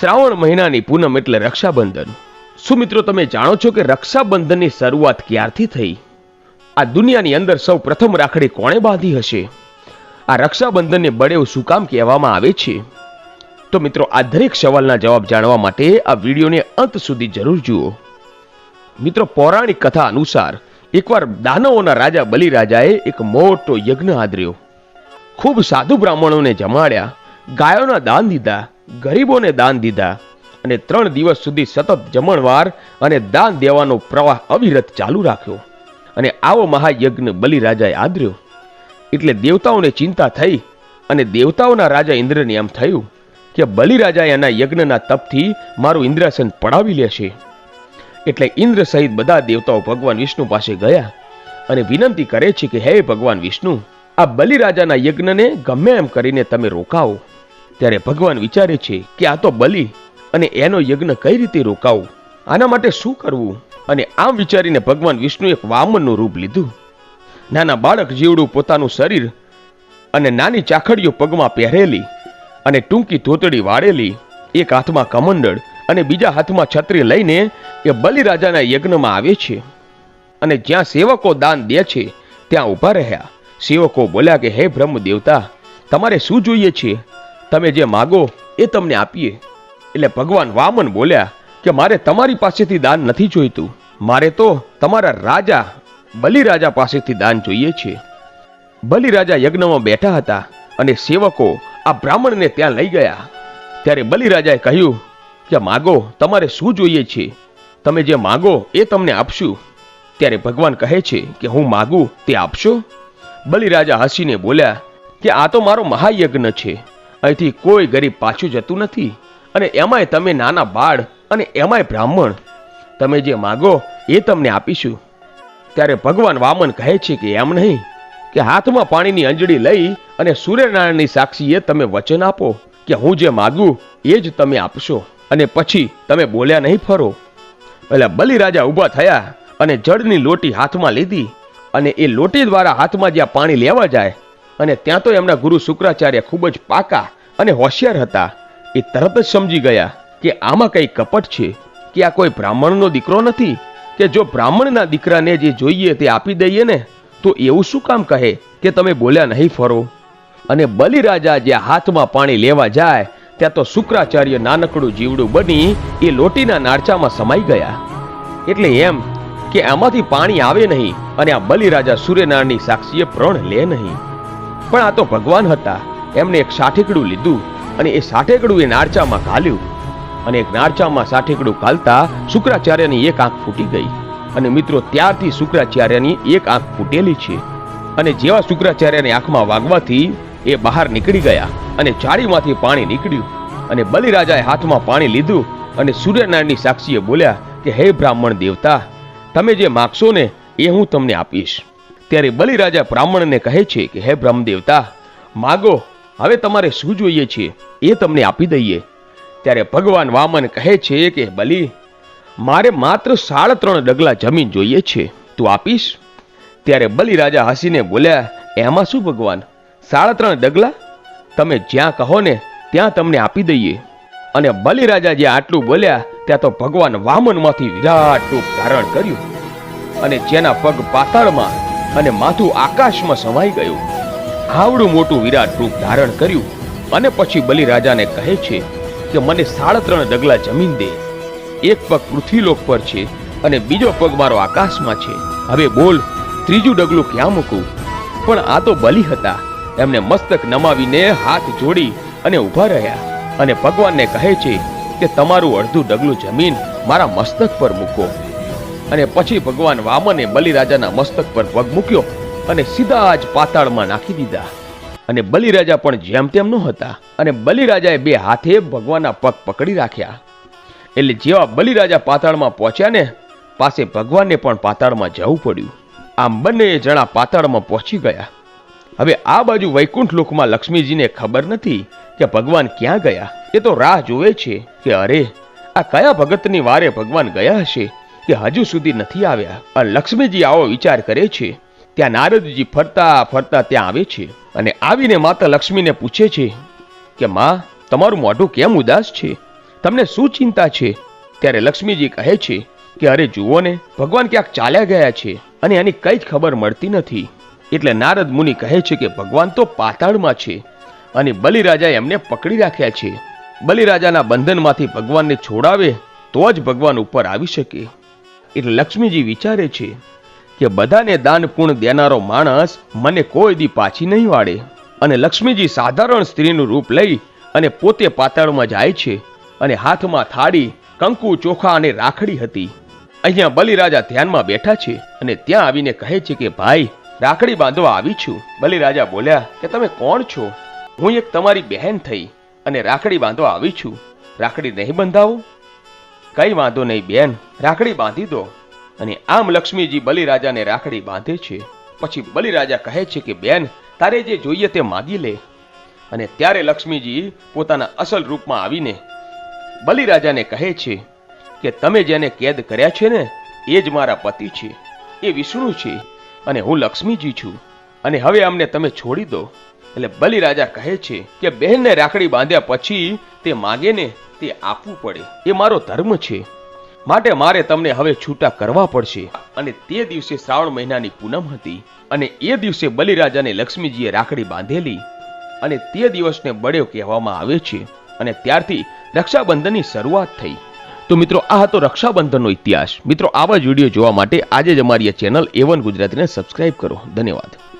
શ્રાવણ મહિનાની પૂનમ એટલે રક્ષાબંધન. શું તમે જાણો છો કે રક્ષાબંધનની શરૂઆત ક્યારથી થઈ? આ દુનિયાની અંદર સૌ પ્રથમ રાખડી કોણે બાંધી હશે? આ રક્ષાબંધનને બળેવ શું કામ કહેવામાં આવે છે? તો મિત્રો, આ દરેક સવાલના જવાબ જાણવા માટે આ વિડીયોને અંત સુધી જરૂર જુઓ. મિત્રો, પૌરાણિક કથા અનુસાર એકવાર દાનવોના રાજા બલિરાજાએ એક મોટો યજ્ઞ આદર્યો. ખૂબ સાધુ બ્રાહ્મણોને જમાડ્યા, ગાયોના દાન દીધા ગરીબોને દાન દીધા અને ત્રણ દિવસ સુધી સતત જમણવાર અને દાન દેવાનો પ્રવાહ અવિરત ચાલુ રાખ્યો. અને આવો મહાયજ્ઞ બલિરાજાએ આદર્યો. એટલે દેવતાઓને ચિંતા થઈ અને દેવતાઓના રાજા ઇન્દ્રને એમ થયું કે બલિરાજાએ એના યજ્ઞના તપથી મારું ઇન્દ્રાસન પડાવી લેશે. એટલે ઇન્દ્ર સહિત બધા દેવતાઓ ભગવાન વિષ્ણુ પાસે ગયા અને વિનંતી કરે છે કે, હે ભગવાન વિષ્ણુ, આ બલિરાજાના યજ્ઞને ગમે એમ કરીને તમે રોકાવો ત્યારે ભગવાન વિચારે છે કે આ તો બલિ અને એનો યજ્ઞ કઈ રીતે રોકાવું? આના માટે શું કરવું? અને આમ વિચારીને ભગવાન વિષ્ણુ એક વામનનું રૂપ લીધું. નાના બાળક જીવડું પોતાનું શરીર અને નાની ચાખડીઓ પગમાં પહેરેલી અને ટૂંકી ધોતડી વાળેલી, એક હાથમાં કમંડળ અને બીજા હાથમાં છત્રી લઈને એ બલિરાજાના યજ્ઞમાં આવે છે. અને જ્યાં સેવકો દાન દે છે, ત્યાં ઊભા રહ્યા. સેવકો બોલ્યા કે, હે બ્રહ્મ દેવતા તમારે શું જોઈએ છે? તમે જે માગો એ તમને આપીએ. એટલે ભગવાન વામન બોલ્યા કે મારે તમારી પાસેથી દાન નથી જોઈતું. મારે તો તમારા રાજા, બલિરાજા પાસેથી દાન જોઈએ છે. બલિરાજા યજ્ઞમાં બેઠા હતા અને સેવકો આ બ્રાહ્મણને ત્યાં લઈ ગયા. ત્યારે બલિરાજાએ કહ્યું કે માગો તમારે શું જોઈએ છે? તમે જે માગો એ તમને આપશું. ત્યારે ભગવાન કહે છે કે હું માગું તે આપશો? બલિરાજા હસીને બોલ્યા કે આ તો મારો મહાયજ્ઞ છે. અહીંથી કોઈ ગરીબ પાછું જતું નથી. અને એમાંય તમે નાના બાળ અને એમાંય બ્રાહ્મણ. તમે જે માગો એ તમને આપીશું. ત્યારે ભગવાન વામન કહે છે કે એમ નહીં, કે હાથમાં પાણીની અંજળી લઈ અને સૂર્યનારાયણની સાક્ષીએ તમે વચન આપો, કે હું જે માગું એ જ તમે આપશો. અને પછી તમે બોલ્યા નહીં ફરો. એટલે બલિરાજા ઊભા થયા અને જળની લોટી હાથમાં લીધી અને એ લોટી દ્વારા હાથમાં જ્યાં પાણી લેવા જાય અને ત્યાં તો એમના ગુરુ શુક્રાચાર્ય ખૂબ જ પાકા અને હોશિયાર હતા. એ તરત જ સમજી ગયા કે આમાં કઈ કપટ છે, કે આ કોઈ બ્રાહ્મણનો દીકરો નથી, કે જો બ્રાહ્મણના દીકરાને જે જોઈએ તે આપી દઈએ ને, તો એવું શું કામ કહે કે તમે બોલ્યા નહીં ફરો? અને બલિરાજા જ્યાં હાથમાં પાણી લેવા જાય, ત્યાં તો શુક્રાચાર્ય નાનકડું જીવડું બની એ લોટીના નારચામાં સમાઈ ગયા. એટલે એમ કે આમાંથી પાણી આવે નહીં અને આ બલિરાજા સૂર્યનારાયણની સાક્ષીએ પ્રણ લે નહીં. પણ આ તો ભગવાન હતા. એમને એક સાઠેકડું લીધું અને એ સાઠેકડું એ નારચામાં ઘાલ્યું અને એક નારચામાં સાઠેકડું ઘાલતા શુક્રાચાર્યની એક આંખ ફૂટી ગઈ. અને મિત્રો, ત્યારથી શુક્રાચાર્યની એક આંખ ફૂટેલી છે. અને જેવા શુક્રાચાર્યની આંખમાં વાગવાથી એ બહાર નીકળી ગયા અને ચાળીમાંથી પાણી નીકળ્યું. અને બલિરાજાએ હાથમાં પાણી લીધું અને સૂર્યનારાયણની સાક્ષીએ બોલ્યા કે, હે બ્રાહ્મણ દેવતા, તમે જે માગશો ને એ હું તમને આપીશ. ત્યારે બલિરાજા બ્રાહ્મણને કહે છે કે, હે બ્રહ્મ દેવતા માગો, હવે તમારે શું જોઈએ છે? એ તમને આપી દઈએ. ત્યારે ભગવાન વામન કહે છે કે, બલિ, મારે માત્ર સાડા ત્રણ ડગલા જમીન જોઈએ છે. તું આપીશ? ત્યારે બલિરાજા હસીને બોલ્યા, એમાં શું ભગવાન? સાડા ત્રણ ડગલા? તમે જ્યાં કહો ને, ત્યાં તમને આપી દઈએ. અને બલિરાજા જે આટલું બોલ્યા, ત્યાં તો ભગવાન વામનમાંથી વિરાટ રૂપ ધારણ કર્યું. અને જેના પગ પાતાળમાં અને માથું આકાશમાં સમાઈ ગયું. આવડું મોટું વિરાટ રૂપ ધારણ કર્યું અને પછી બલિરાજાને કહે છે કે મને સાડા ત્રણ ડગલા જમીન દે. એક પગ પૃથ્વીલોક પર છે અને બીજો પગ મારો આકાશમાં છે. હવે બોલ, ત્રીજું ડગલું ક્યાં મૂકું? પણ આ તો બલિ હતા. એમને મસ્તક નમાવીને હાથ જોડી અને ઊભા રહ્યા. અને ભગવાનને કહે છે કે તમારું અડધું ડગલું જમીન મારા મસ્તક પર મૂકો. અને પછી ભગવાન વામને બલિરાજાના મસ્તક પર પગ મૂક્યો અને સીધા જ પાતાળમાં નાખી દીધા. અને બલિરાજા પણ જેમ તેમ ન હતા અને બલિરાજાએ બે હાથે ભગવાનના પગ પકડી રાખ્યા. એટલે જેવા બલિરાજા પાતાળમાં પહોંચ્યા ને, પાસે ભગવાનને પણ પાતાળમાં જવું પડ્યું. આમ બંને જણા પાતાળમાં પહોંચી ગયા. હવે આ બાજુ વૈકુંઠ લોકમાં લક્ષ્મીજીને ખબર નથી કે ભગવાન ક્યાં ગયા. એ તો રાહ જોવે છે કે અરે, આ કયા ભગતની વારે ભગવાન ગયા હશે? કે હજુ સુધી નથી આવ્યા. અને લક્ષ્મીજી આવો વિચાર કરે છે. ત્યાં નારદજી ફરતા ફરતા ત્યાં આવે છે અને આવીને માતા લક્ષ્મીને પૂછે છે કે, માં, તમારું મોઢું કેમ ઉદાસ છે? તમને શું ચિંતા છે? ત્યારે લક્ષ્મીજી કહે છે કે, અરે, જુઓ ને, ભગવાન ક્યાંક ચાલ્યા ગયા છે અને એની કઈ જ ખબર મળતી નથી. એટલે નારદ મુનિ કહે છે કે, ભગવાન તો પાતાળમાં છે અને બલિરાજાએ એમને પકડી રાખ્યા છે. બલિરાજાના બંધનમાંથી ભગવાનને છોડાવે તો જ ભગવાન ઉપર આવી શકે. એટલે લક્ષ્મીજી વિચારે છે કે બધાને દાન પૂર્ણ દેનારો માણસ મને કોઈ દી પાછી નહીં વાળે. અને લક્ષ્મીજી સાધારણ સ્ત્રીનું રૂપ લઈ અને પોતે પાતાળમાં જાય છે અને હાથમાં થાળી, કંકુ, ચોખા અને રાખડી હતી. અહીંયા બલિરાજા ધ્યાનમાં બેઠા છે અને ત્યાં આવીને કહે છે કે, ભાઈ, રાખડી બાંધવા આવી છું. બલિરાજા બોલ્યા, કે તમે કોણ છો? હું એક તમારી બહેન થઈ અને રાખડી બાંધવા આવી છું. રાખડી નહીં બંધાવો. કઈ વાંધો નહીં બેન, રાખડી બાંધી દો. અને આમ લક્ષ્મીજી બલિરાજાને રાખડી બાંધે છે. પછી બલિરાજા કહે છે કે, બેન, તારે જે જોઈએ તે માગી લે. અને ત્યારે લક્ષ્મીજી પોતાના અસલ રૂપમાં આવીને બલિરાજાને કહે છે કે, તમે જેને કેદ કર્યા છે ને, એ જ મારા પતિ છે. એ વિષ્ણુ છે અને હું લક્ષ્મીજી છું. અને હવે અમને તમે છોડી દો. એટલે બલિરાજા કહે છે કે બહેનને રાખડી બાંધ્યા પછી તે માગે ને તે આપવું પડે. એ મારો ધર્મ છે. માટે મારે તમને હવે છૂટા કરવા પડશે. અને તે દિવસે શ્રાવણ મહિનાની પૂનમ હતી. અને એ દિવસે બલિરાજાને લક્ષ્મીજીએ રાખડી બાંધેલી. અને તે દિવસને બળ્યો કહેવામાં આવે છે. અને ત્યારથી રક્ષાબંધનની શરૂઆત થઈ. તો મિત્રો, આ હતો રક્ષાબંધનનો ઇતિહાસ. મિત્રો, આવા જ વીડિયો જોવા માટે આજે જ અમારી ચેનલ એવન ગુજરાતીને સબસ્ક્રાઇબ કરો. ધન્યવાદ.